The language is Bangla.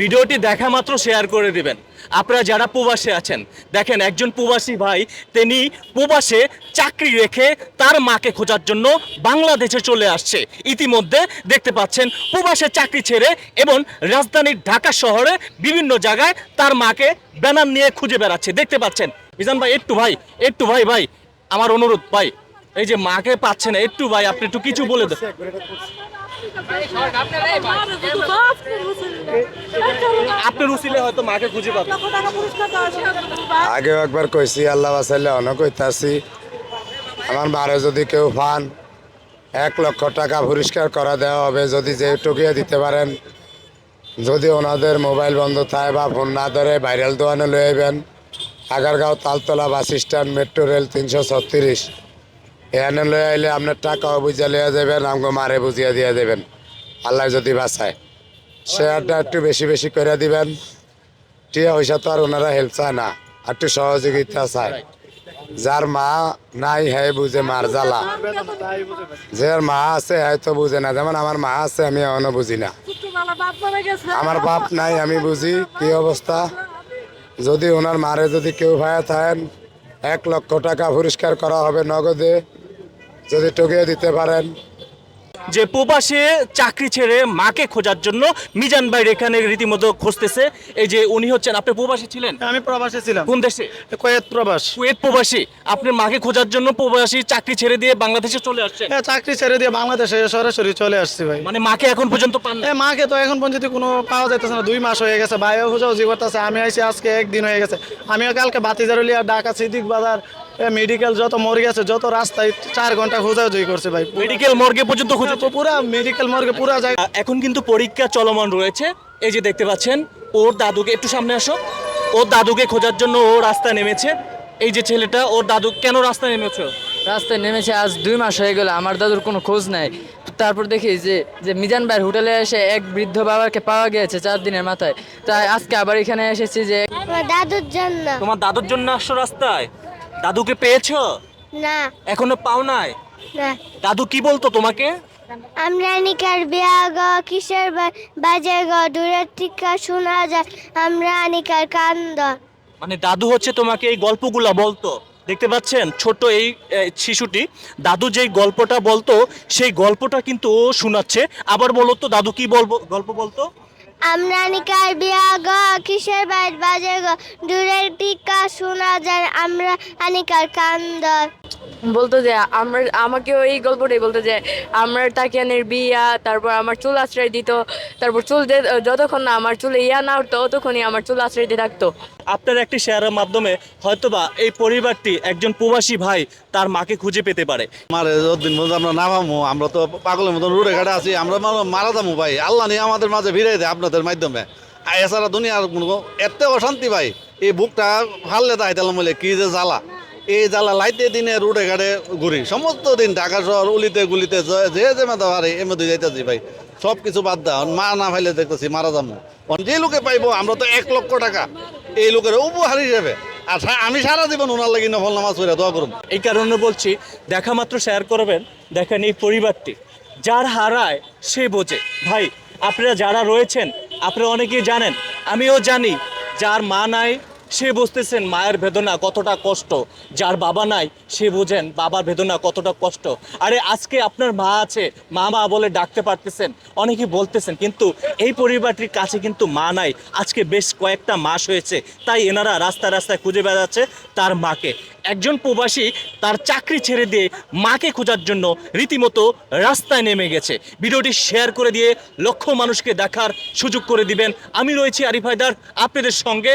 ভিডিওটি দেখা মাত্র শেয়ার করে দিবেন। আপনারা যারা প্রবাসে আছেন, দেখেন একজন প্রবাসী ভাই, তিনি প্রবাসে চাকরি রেখে তার মাকে খোঁজার জন্য বাংলাদেশে চলে আসছে। ইতিমধ্যে দেখতে পাচ্ছেন, প্রবাসে চাকরি ছেড়ে এবং রাজধানীর ঢাকা শহরে বিভিন্ন জায়গায় তার মাকে ব্যানার নিয়ে খুঁজে বেড়াচ্ছে। দেখতে পাচ্ছেন, মিজান ভাই, একটু ভাই একটু ভাই ভাই, আমার অনুরোধ, ভাই, এই যে মাকে পাচ্ছে না একটু ভাই, আপনি একটু কিছু বলে দেন। পাবেন। আগেও একবার কইছি, আল্লাহ বাসাইলে অনেক কইতাছি। আমার মারে যদি কেউ পান, এক লক্ষ টাকা পরিষ্কার করা দেওয়া হবে, যদি যে টুকিয়ে দিতে পারেন। যদি ওনাদের মোবাইল বন্ধ থাকে বা ফোন না ধরে, ভাইরাল দোকানে লয়ে Agargaon Taltala bus stand, metro rail তিনশো ছত্রিশ। এখানে লয়ে আইলে আপনার টাকাও বুঝিয়ে লইয়া যাবেন আমাকে মারে বুঝিয়ে দিয়ে দেবেন। আল্লাহ যদি বাঁচায়। শেয়ারটা একটু বেশি বেশি করে দিবেন। টিয়া পয়সা তো আর ওনারা হেল্প চায় না একটু সহযোগিতা চায়। যার মা নাই হ্যাঁ বুঝে মার জ্বালা। যার মা আছে হ্যাঁ তো বুঝে না। যেমন আমার মা আছে, আমি এখনও বুঝি না। আমার বাপ নাই, আমি বুঝি। কি অবস্থা? যদি ওনার মারে যদি কেউ ভাইয়া থাকেন, এক লক্ষ টাকা পুরস্কার করা হবে নগদে। যদি টকিয়ে দিতে পারেন। যে প্রবাসে চাকরি ছেড়ে মাকে খোঁজার জন্য মিজান ভাই এখানে রীতিমতো খুঁজতেছে এই যে উনি হচ্ছেন আপনি প্রবাসী ছিলেন? আমি প্রবাসে ছিলাম। কোন দেশে? কয়েক প্রবাস। কুয়েত প্রবাসী। আপনার মাকে খোঁজার জন্য প্রবাসী চাকরি ছেড়ে দিয়ে বাংলাদেশে চলে আসছেন? হ্যাঁ, চাকরি ছেড়ে দিয়ে বাংলাদেশে সরাসরি চলে আসছি ভাই। মানে মাকে এখন পর্যন্ত পান না মাকে তো এখন পর্যন্ত কোনো পাওয়া যাইতেছে না। দুই মাস হয়ে গেছে। ভাইও খুঁজেও জি করতেছে আমি আইছি আজকে একদিন হয়ে গেছে। আমিও কালকে বাতিজারুলিয়া ঢাকা সিদ্দিক বাজার মেডিকেল যত মরে গেছে যত রাস্তায় চার ঘণ্টা খোঁজাও জয়ী করছে ভাই। মেডিকেল মর্গে পর্যন্ত খুঁজে পুরা মেডিকেল মর্গে পুরা যায়। এখন কিন্তু পরীক্ষা চলমান রয়েছে। এই যে দেখতে পাচ্ছেন ওর দাদুকে একটু সামনে আসো। ওর দাদুকে খোঁজার জন্য ও রাস্তায় নেমেছে। এই যে ছেলেটা ওর দাদু কেন রাস্তায় নেমেছো? রাস্তায় নেমেছে আজ দুই মাস হয়ে গেল আমার দাদুর কোনো খোঁজ নাই। তারপর দেখি যে যে মিজান ভাইয়ের হোটেলে এসে এক বৃদ্ধ বাবাকে পাওয়া গিয়েছে চার দিনের মাথায়। তাই আজকে আবার এখানে এসেছি যে আমার দাদুর জন্য। তোমার দাদুর জন্য আসছো রাস্তায়? দাদুকে পেয়েছ? না। এখনও পাও নাই? না। দাদু কি বলতো তোমাকে? আমরা নিকার বিয়া গ কিসের বাজে গ দূরের থেকে শোনা যায়। আমরা নিকার কান্দ। মানে দাদু হচ্ছে তোমাকে এই গল্পগুলা বলতো। দেখতে পাচ্ছেন ছোট এই শিশুটি দাদু যেই গল্পটা বলতো সেই গল্পটা কিন্তু ও শোনাচ্ছে। আবার বলো তো দাদু কি বলব গল্প বলতো? আমরা নিকার বিয়া গ? কিসের বাজ বাজে গ? দূরের টিকা শোনা যায় আমরা আনিকার কান্দ বলতো যে আমার আমাকেও এই গল্পটাই বলতো যে আমার তাকিয়ানের বিয়া তারপর আমার চুল আশ্রয় দিত তারপর চুল যতক্ষণ না আমার চুলে ইয়া না উঠতো ততক্ষণই আমার চুল আশ্রয় দিয়ে থাকতো। আপনার একটি শেয়ারের মাধ্যমে হয়তোবা এই পরিবারটি একজন প্রবাসী ভাই তার মাকে খুঁজে পেতে পারে। আমার যতদিন পর্যন্ত আমরা নামামো আমরা তো পাগলের মতন রুটে ঘাটে আছি আমরা মারা যাব ভাই। আল্লাহ নিয়ে আমাদের মাঝে ভিড়াই দেয় আপনাদের মাধ্যমে। আর এছাড়া দুনিয়ার কোনো এত অশান্তি ভাই। এই বুকটা ফাললে তাই তাহলে বলে কি যে জ্বালা। এই জ্বালা লাইতে দিনে রুটে ঘাটে ঘুরি। সমস্ত দিন ঢাকা শহর উলিতে গুলিতে যে- যে মেধা পারে, এর মধ্যে যাইতেছি ভাই। সব কিছু বাদ দেওয়া মা না ফাইলে দেখতেছি মারা যাব যে লোকে পাইবো, আমরা তো এক লক্ষ টাকা। এই লোকের উপহার হিসেবে। আর আমি সারা জীবন ওনার লাগি নফল নামাজ পড়ে দোয়া করুন এই কারণে বলছি, দেখা মাত্র শেয়ার করবেন, দেখেন এই পরিবারটি। যার হারায় সে বোঝে। ভাই, আপনারা যারা রয়েছেন, আপনারা অনেকেই জানেন, আমিও জানি, যার মা নাই সে বুঝতেছেন মায়ের বেদনা কতটা কষ্ট, যার বাবা নাই সে বোঝেন বাবার বেদনা কতটা কষ্ট। আরে আজকে আপনার মা আছে, মা মা বলে ডাকতে পারতেছেন অনেকে বলতেছেন, কিন্তু এই পরিবারটির কাছে কিন্তু মা নাই। আজকে বেশ কয়েকটা মাস হয়েছে, তাই এনারা রাস্তায় রাস্তায় খুঁজে বেড়াচ্ছে তার মাকে। একজন প্রবাসী তার চাকরি ছেড়ে দিয়ে মাকে খোঁজার জন্য রীতিমতো রাস্তায় নেমে গেছে। ভিডিওটি শেয়ার করে দিয়ে লক্ষ মানুষকে দেখার সুযোগ করে দিবেন। আমি রয়েছি আরিফ হায়দার, আপনাদের সঙ্গে